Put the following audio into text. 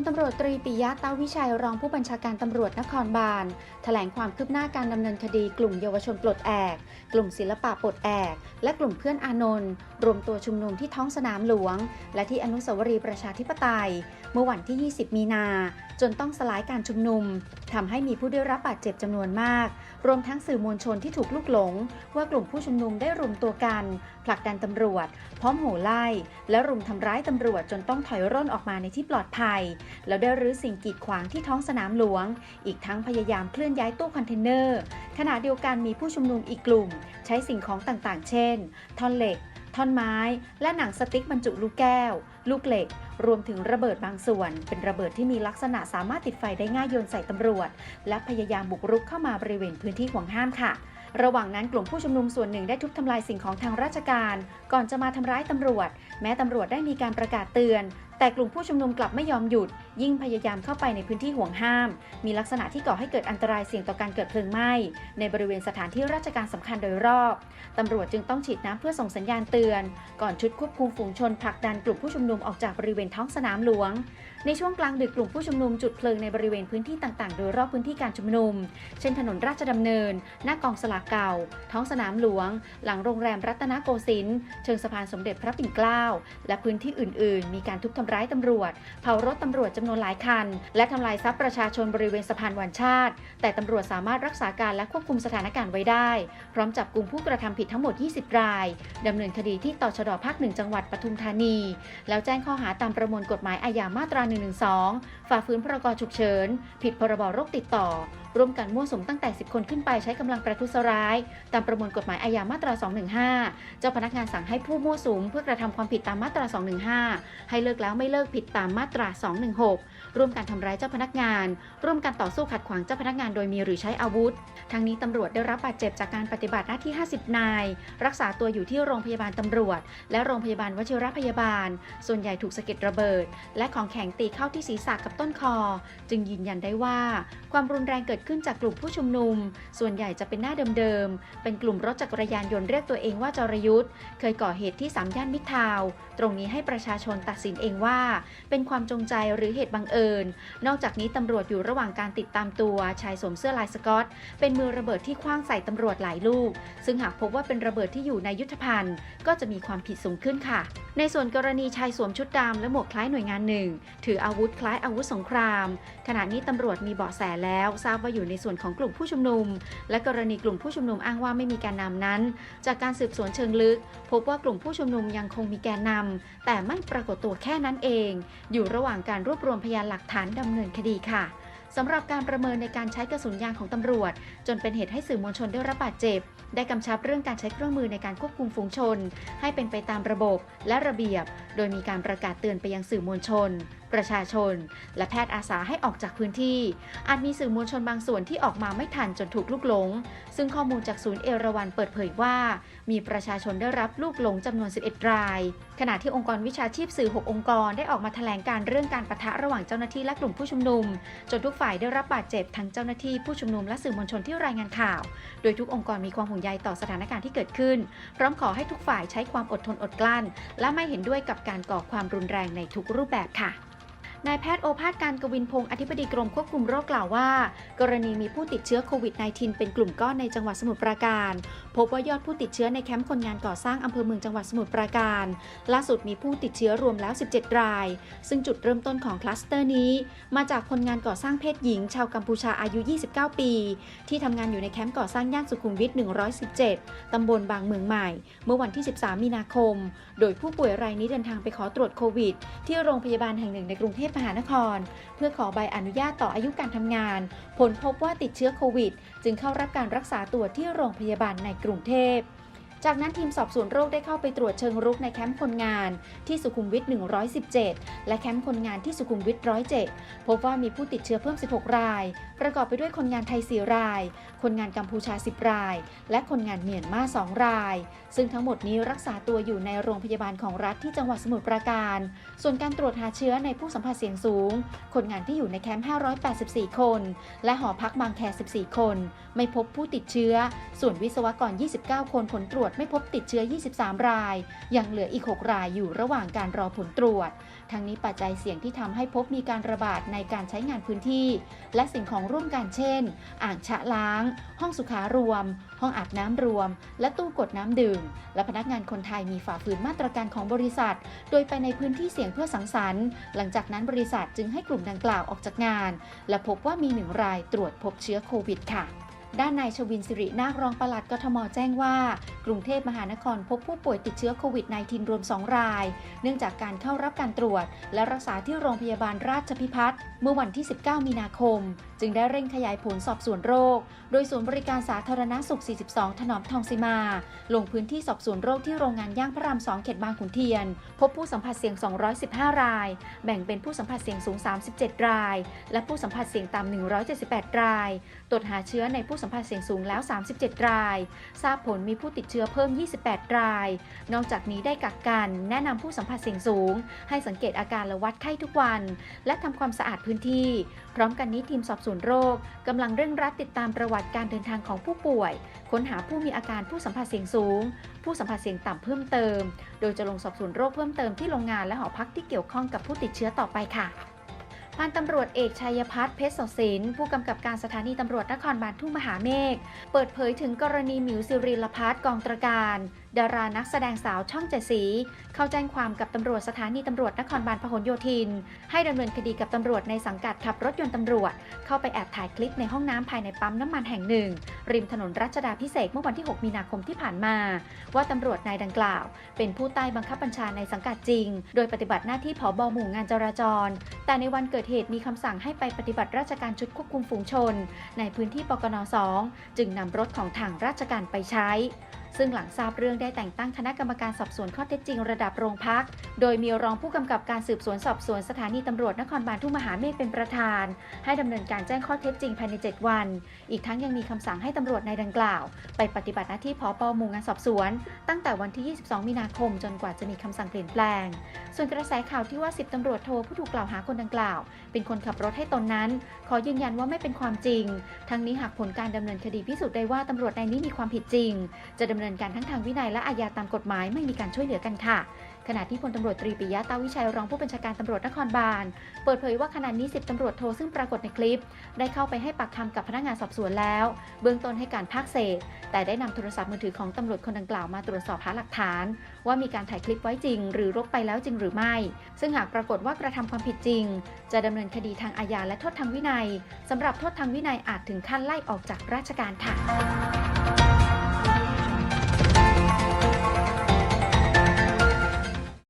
ลตำรวจตรีปิยะเต้าวิชัยรองผู้บัญชาการตำรวจนครบาลแถลงความคืบหน้าการดำเนินคดีกลุ่มเยาวชนปลดแอก กลุ่มศิลปะปลดแอก และกลุ่มเพื่อนอานนท์รวมตัวชุมนุมที่ท้องสนามหลวง และที่อนุสาวรีย์ประชาธิปไตย เมื่อวันที่ 20 มีนา จนต้องสลายการชุมนุมทำให้มีผู้ได้รับบาดเจ็บจำนวนมาก รวมทั้งสื่อมวลชนที่ถูกลุกหลง ว่ากลุ่มผู้ชุมนุมได้รวมตัวกัน ผลักดันตำรวจ พร้อมโห่ไล่ และรุมทำร้ายตำรวจจนต้องถอยร่นออกมาในที่ปลอดภัยแล้วได้รื้อสิ่งกีดขวางที่ท้องสนามหลวง อีกทั้งพยายามเคลื่อนย้ายตู้คอนเทนเนอร์ ขณะเดียวกันมีผู้ชุมนุมอีกกลุ่ม ใช้สิ่งของต่างๆ เช่น ท่อนเหล็ก ท่อนไม้ และหนังสติ๊กบรรจุลูกแก้ว ลูกเหล็ก รวมถึงระเบิดบางส่วน เป็นระเบิดที่มีลักษณะสามารถติดไฟได้ง่ายโยนใส่ตำรวจ และพยายามบุกรุกเข้ามาบริเวณพื้นที่ห่วงห้ามค่ะระหว่างนั้นกลุ่มผู้ชุมนุมส่วนหนึ่งได้ทุบทำลายสิ่งของทางราชการ ก่อนจะมาทำร้ายตำรวจ แม้ตำรวจได้มีการประกาศเตือน แต่กลุ่มผู้ชุมนุมกลับไม่ยอมหยุด ยิ่งพยายามเข้าไปในพื้นที่ห่วงห้าม มีลักษณะที่ก่อให้เกิดอันตรายเสี่ยงต่อการเกิดเพลิงไหม้ในบริเวณสถานที่ราชการสำคัญโดยรอบตำรวจจึงต้องฉีดน้ำเพื่อส่งสัญญาณเตือน ก่อนชุดควบคุมฝูงชนผลักดันกลุ่มผู้ชุมนุมออกจากบริเวณท้องสนามหลวง ในช่วงกลางดึกกลุ่มผู้ชุมนุมจุดเพลิงในบริเวณพื้นที่ต่างๆ โดยรอบพื้นที่การชุมนุม เช่นถนนราชดำเนิน หน้ากองสลากเก่า ท้องสนามหลวง หลังโรงแรมรัตนโกสินทร์เชิงสะพานสมเด็จพระปิ่นเกล้าและพื้นที่อื่น ๆ มีการทุบทำร้ายตำรวจ เผารถตำรวจจำนวนหลายคัน และทำลายทรัพย์ประชาชนบริเวณสะพานวันชาติ แต่ตำรวจสามารถรักษาการและควบคุมสถานการณ์ไว้ได้ พร้อมจับกลุ่มผู้กระทำผิดทั้งหมด 20 รายดำเนินคดีที่ตชดภาคหนึ่งจังหวัดปทุมธานี แล้วแจ้งข้อหาตามประมวลกฎหมายอาญามาตรา 112 ฝ่าฝืนพรกฉุกเฉิน ผิดพรบโรคติดต่อร่วมกันมั่วสุมตั้งแต่ 10 คนขึ้นไปใช้กำลังประทุษร้าย ตามประมวลกฎหมายอาญามาตรา 215 เจ้าพนักงานสั่งให้ผู้มั่วสุมเพื่อกระทำความผิดตามมาตรา 215 ให้เลิกแล้วไม่เลิกผิดตามมาตรา 216 ร่วมกันทำร้ายเจ้าพนักงาน ร่วมกันต่อสู้ขัดขวางเจ้าพนักงานโดยมีหรือใช้อาวุธ ทั้งนี้ตำรวจได้รับบาดเจ็บจากการปฏิบัติหน้าที่ 50 นาย รักษาตัวอยู่ที่โรงพยาบาลตำรวจ และโรงพยาบาลวชิรพยาบาล ส่วนใหญ่ถูกสะเก็ดระเบิด และของแข็งตีเข้าที่ศีรษะกับต้นคอ จึงยืนยันได้ว่าความรุนแรงเกิดขึ้นจากกลุ่มผู้ชุมนุม ส่วนใหญ่จะเป็นหน้าเดิมๆ เป็นกลุ่มรถจักรยานยนต์เรียกตัวเองว่าจรยุทธ์เคยก่อเหตุที่สามย่านมิทาว ตรงนี้ให้ประชาชนตัดสินเองว่า เป็นความจงใจหรือเหตุบังเอิญ นอกจากนี้ตำรวจอยู่ระหว่างการติดตามตัวชายสวมเสื้อลายสกอต เป็นมือระเบิดที่คว้างใส่ตำรวจหลายลูก ซึ่งหากพบว่าเป็นระเบิดที่อยู่ในยุทธภัณฑ์ ก็จะมีความผิดสูงขึ้นค่ะ ในส่วนกรณีชายสวมชุดดำและหมวกคล้ายหน่วยงานหนึ่งถืออาวุธคล้ายอาวุธสงคราม ขณะนี้ตำรวจมีเบาะแสแล้วทราบว่าอยู่ในส่วนของกลุ่มผู้ชุมนุม และกรณีกลุ่มผู้ชุมนุมอ้างว่าไม่มีแกนนำนั้น จากการสืบสวนเชิงลึก พบว่ากลุ่มผู้ชุมนุมยังคงมีแกนนำแต่ไม่ปรากฏตัวแค่นั้นเอง อยู่ระหว่างการรวบรวมพยานหลักฐานดำเนินคดีค่ะสำหรับการประเมินในการใช้กระสุนยางของตำรวจ จนเป็นเหตุให้สื่อมวลชนได้รับบาดเจ็บ ได้กำชับเรื่องการใช้เครื่องมือในการควบคุมฝูงชน ให้เป็นไปตามระบบและระเบียบ โดยมีการประกาศเตือนไปยังสื่อมวลชน ประชาชน และแพทย์อาสาให้ออกจากพื้นที่ อาจมีสื่อมวลชนบางส่วนที่ออกมาไม่ทันจนถูกลุกหลง ซึ่งข้อมูลจากศูนย์เอราวันเปิดเผยว่า มีประชาชนได้รับลูกหลงจำนวน 11 ราย ขณะที่องค์กรวิชาชีพสื่อ 6 องค์กรได้ออกมาแถลงการเรื่องการปะทะระหว่างเจ้าหน้าที่และกลุ่มผู้ชุมนุม จนทุกฝ่ายได้รับบาดเจ็บทั้งเจ้าหน้าที่ผู้ชุมนุมและสื่อมวลชนที่รายงานข่าว โดยทุกองค์กรมีความห่วงใยต่อสถานการณ์ที่เกิดขึ้น พร้อมขอให้ทุกฝ่ายใช้ความอดทนอดกลั้น และไม่เห็นด้วยกับการก่อความรุนแรงในทุกรูปแบบค่ะ นายแพทย์โอภาสการกวินพงศ์อธิบดีกรมควบคุมโรคกล่าวว่า กรณีมีผู้ติดเชื้อโควิด -19 เป็นกลุ่มก้อนในจังหวัดสมุทรปราการ พบว่ายอดผู้ติดเชื้อในแคมป์คนงานก่อสร้างอำเภอเมืองจังหวัดสมุทรปราการ ล่าสุดมีผู้ติดเชื้อรวมแล้ว 17 ราย ซึ่งจุดเริ่มต้นของคลัสเตอร์นี้ มาจากคนงานก่อสร้างเพศหญิง ชาวกัมพูชาอายุ 29 ปี ที่ทำงานอยู่ในแคมป์ก่อสร้างย่านสุขุมวิท 117 ตำบลบางเมืองใหม่ เมื่อวันที่ 13 มีนาคม โดยผู้ป่วยรายนี้เดินทางไปขอตรวจโควิด ที่โรงพยาบาลแห่งหนึ่งในกรุงเทพพมหานคร เพื่อขอใบอนุญาตต่ออายุการทำงาน ผลพบว่าติดเชื้อโควิด จึงเข้ารับการรักษาตัวที่โรงพยาบาลในกรุงเทพจากนั้นทีมสอบสวนโรคได้เข้าไปตรวจเชิงรุกในแคมป์คนงานที่สุขุมวิท 117 และแคมป์คนงานที่สุขุมวิท 107 พบว่ามีผู้ติดเชื้อเพิ่ม 16 ราย ประกอบไปด้วยคนงานไทย 4 ราย คนงานกัมพูชา 10 ราย และคนงานเมียนมา 2 ราย ซึ่งทั้งหมดนี้รักษาตัวอยู่ในโรงพยาบาลของรัฐที่จังหวัดสมุทรปราการ ส่วนการตรวจหาเชื้อในผู้สัมผัสเสี่ยงสูง คนงานที่อยู่ในแคมป์ 584 คน และหอพักบางแค 14 คน ไม่พบผู้ติดเชื้อ ส่วนวิศวกร 29 คนผลตรวจไม่พบติดเชื้อ 23 ราย ยังเหลืออีก 6 รายอยู่ระหว่างการรอผลตรวจ ทั้งนี้ปัจจัยเสี่ยงที่ทำให้พบมีการระบาดในการใช้งานพื้นที่ และสิ่งของร่วมกันเช่น อ่างชะล้าง ห้องสุขารวม ห้องอาบน้ำรวม และตู้กดน้ำดื่ม และพนักงานคนไทยมีฝ่าฝืนมาตรการของบริษัท โดยไปในพื้นที่เสี่ยงเพื่อสังสรรค์ หลังจากนั้นบริษัทจึงให้กลุ่มดังกล่าวออกจากงาน และพบว่ามีหนึ่งรายตรวจพบเชื้อโควิดค่ะ ด้านนายชวินสิรินาครองปลัดกทมแจ้งว่า กรุงเทพมหานครพบผู้ป่วยติดเชื้อโควิด -19 รวม 2 ราย เนื่องจากการเข้ารับการตรวจ และรักษาที่โรงพยาบาลราชพิพัฒน์เมื่อวันที่ 19 มีนาคม จึงได้เร่งขยายผลสอบสวนโรค โดยศูนย์บริการสาธารณสุข 42 ถนอมทองสิมา ลงพื้นที่สอบสวนโรคที่โรงงานย่างพระราม 2 เขตบางขุนเทียน พบผู้สัมผัสเสี่ยง 215 ราย แบ่งเป็นผู้สัมผัสเสี่ยงสูง 37 ราย และผู้สัมผัสเสี่ยงต่ำ 178 ราย ตรวจหาเชื้อในผู้สัมผัสเสี่ยงสูงแล้ว 37 ราย ทราบผลมีผู้ติดเชื้อเพิ่ม 28 ราย นอกจากนี้ได้กักกัน แนะนำผู้สัมผัสเสี่ยงสูง ให้สังเกตอาการและวัดไข้ทุกวัน และทำความสะอาดพื้นที่ พร้อมกันนี้ทีมสอบสวนโรคกำลังเร่งรัดติดตามประวัติการเดินทางของผู้ป่วย ค้นหาผู้มีอาการผู้สัมผัสเสี่ยงสูง ผู้สัมผัสเสี่ยงต่ำเพิ่มเติม โดยจะลงสอบสวนโรคเพิ่มเติมที่โรงงานและหอพักที่เกี่ยวข้องกับผู้ติดเชื้อต่อไปค่ะ พันตำรวจเอกชัยพัฒน์เพชรโสศินผู้กำกับการสถานีตำรวจนครบาลทุ่งมหาเมฆเปิดเผยถึงกรณีหมิวสิริลพัฒน์กองตรการ ดารานักแสดงสาวช่องเจสี เข้าแจ้งความกับตำรวจสถานีตำรวจนครบาลพหลโยธิน ให้ดำเนินคดีกับตำรวจในสังกัดขับรถยนต์ตำรวจ เข้าไปแอบถ่ายคลิปในห้องน้ำภายในปั๊มน้ำมันแห่งหนึ่ง ริมถนนรัชดาพิเศษเมื่อวันที่ 6 มีนาคมที่ผ่านมา ว่าตำรวจนายดังกล่าว เป็นผู้ใต้บังคับบัญชาในสังกัดจริง โดยปฏิบัติหน้าที่ผอบหมู่งานจราจร แต่ในวันเกิดเหตุมีคำสั่งให้ไปปฏิบัติราชการชุดควบคุมฝูงชน ในพื้นที่ปกน 2 จึงนำรถของทางราชการไปใช้ ซึ่งหลังทราบเรื่องได้แต่งตั้งคณะกรรมการสอบสวนข้อเท็จจริงระดับโรงพัก โดยมีรองผู้กำกับการสืบสวนสอบสวนสถานีตำรวจนครบาลทุ่งมหาเมฆเป็นประธาน ให้ดำเนินการแจ้งข้อเท็จจริงภายใน 7 วัน อีกทั้งยังมีคำสั่งให้ตำรวจในดังกล่าว ไปปฏิบัติหน้าที่พอปหมู่งานสอบสวน ตั้งแต่วันที่ 22 มีนาคมจนกว่าจะมีคำสั่งเปลี่ยนแปลง ส่วนกระแสข่าวที่ว่า 10ตำรวจโทผู้ถูกกล่าวหาคนดังกล่าว เป็นคนขับรถให้ตนนั้น ขอยืนยันว่าไม่เป็นความจริง ทั้งนี้หากผลการดำเนินคดีพิสูจน์ได้ว่าตำรวจนายนี้มีความผิดจริง จะดำเนินการทั้งทางวินัยและอาญาตามกฎหมายไม่มีการช่วยเหลือกันค่ะ ขณะที่พลตำรวจตรีปิยะตาวิชัยรองผู้บัญชาการตำรวจนครบาล เปิดเผยว่าขณะนี้10ตำรวจโทซึ่งปรากฏในคลิป ได้เข้าไปให้ปากคำกับพนักงานสอบสวนแล้ว เบื้องต้นให้การภาคเศษ แต่ได้นำโทรศัพท์มือถือของตำรวจคนดังกล่าวมาตรวจสอบหาหลักฐาน ว่ามีการถ่ายคลิปไว้จริง หรือรบไปแล้วจริงหรือไม่ ซึ่งหากปรากฏว่ากระทำความผิดจริง จะดำเนินคดีทางอาญาและโทษทางวินัยสำหรับโทษทางวินัยอาจถึงขั้นไล่ออกจากราชการค่ะ